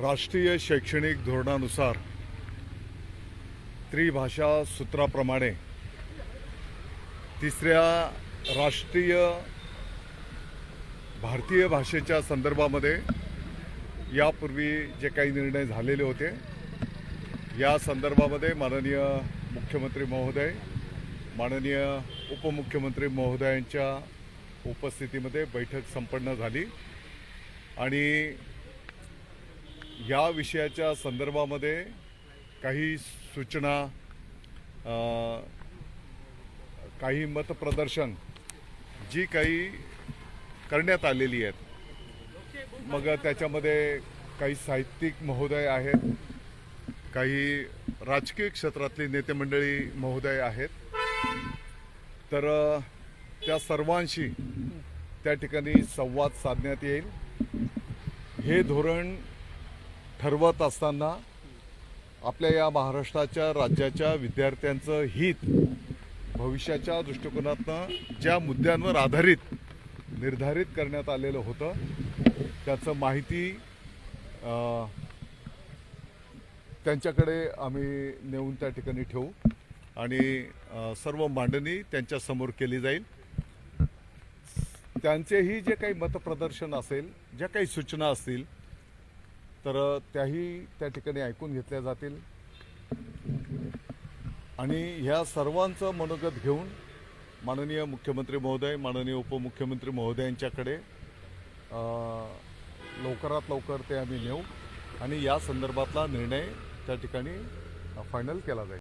राष्ट्रीय शैक्षणिक धोरणानुसार त्रिभाषा सूत्राप्रमाणे तिसऱ्या राष्ट्रीय भारतीय भाषेच्या संदर्भामध्ये यापूर्वी जे काही निर्णय झालेले होते या संदर्भामध्ये माननीय मुख्यमंत्री महोदय माननीय उपमुख्यमंत्री महोदयांच्या उपस्थितीमध्ये बैठक संपन्न झाली आणि या विषयाच्या संदर्भामध्ये काही सूचना काही मतप्रदर्शन जी काही करण्यात आलेली आहेत. मग त्याच्यामध्ये काही साहित्यिक महोदय आहेत काही राजकीय क्षेत्रातली नेते मंडळी महोदय आहेत. तर त्या सर्वांशी त्या ठिकाणी संवाद साधण्यात येईल. हे धोरण ठरवत असताना आपल्या या महाराष्ट्राच्या राज्याच्या विद्यार्थ्यांचं हित भविष्याच्या दृष्टिकोनातनं ज्या मुद्द्यांवर आधारित निर्धारित करण्यात आलेलं होतं त्याचं माहिती त्यांच्याकडे आम्ही नेऊन त्या ठिकाणी ठेवू आणि सर्व मांडणी त्यांच्यासमोर केली जाईल. त्यांचेही जे काही मतप्रदर्शन असेल ज्या काही सूचना असतील तर त्याही त्या ठिकाणी ऐकून घेतल्या जातील. आणि ह्या सर्वांचं मनोगत घेऊन माननीय मुख्यमंत्री महोदय माननीय उपमुख्यमंत्री महोदयांच्याकडे लवकरात लवकर ते आम्ही नेऊ आणि या संदर्भातला निर्णय त्या ठिकाणी फायनल केला जाईल.